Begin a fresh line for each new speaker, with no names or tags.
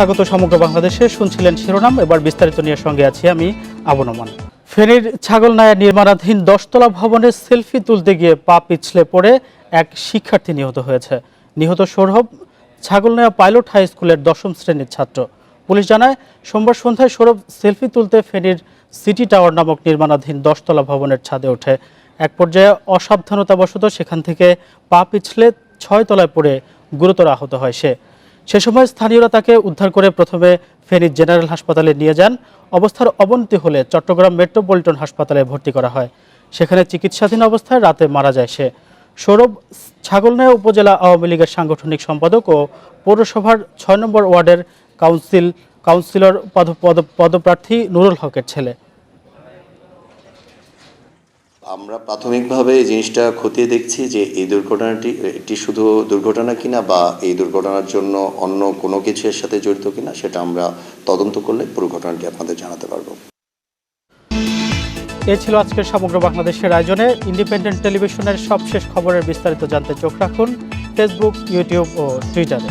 স্বাগত সমগ্র বাংলাদেশে। শুনছিলেন শিরোনাম, এবার বিস্তারিত নিয়ে সঙ্গে আছি আমি আবু নোমান। ফেনীর ছাগলনায়া নির্মাণাধীন দশতলা ভবনে সেলফি তুলতে গিয়ে পা পিছলে পড়ে এক শিক্ষার্থী নিহত হয়েছে। নিহত সৌরভ ছাগলনায়া পাইলট হাই স্কুলের দশম শ্রেণির ছাত্র। পুলিশ জানায়, সোমবার সন্ধ্যায় সৌরভ সেলফি তুলতে ফেনীর সিটি টাওয়ার নামক নির্মাণাধীন দশতলা ভবনের ছাদে ওঠে। এক পর্যায়ে অসাবধানতাবশত সেখান থেকে পা পিছলে ছয় তলায় পড়ে গুরুতর আহত হয় সে। সে সময় স্থানীয়রা তাকে উদ্ধার করে প্রথমে ফেনী জেনারেল হাসপাতালে নিয়ে যান। অবস্থার অবনতি হলে চট্টগ্রাম মেট্রোপলিটন হাসপাতালে ভর্তি করা হয়। সেখানে চিকিৎসাধীন অবস্থায় রাতে মারা যায় সে। সৌরভ ছাগলনায়া উপজেলা আওয়ামী লীগের সাংগঠনিক সম্পাদক ও পৌরসভার ছয় নম্বর ওয়ার্ডের কাউন্সিল, কাউন্সিলর পদ, পদ- পদপ্রার্থী নুরুল হকের ছেলে।
আমরা প্রাথমিকভাবে এই জিনিসটা খতিয়ে দেখছি যে এই দুর্ঘটনাটি, এটি শুধু দুর্ঘটনা কিনা বা এই দুর্ঘটনার জন্য অন্য কোনো কিছু এর সাথে জড়িত কিনা, সেটা আমরা তদন্ত করলে পুরো ঘটনাটি আপনাদের জানাতে পারব।
এ ছিল আজকের সমগ্র বাংলাদেশের আয়োজনে। ইন্ডিপেন্ডেন্ট টেলিভিশনের সবশেষ খবরের বিস্তারিত জানতে চোখ রাখুন ফেসবুক ইউটিউব ও টুইটারে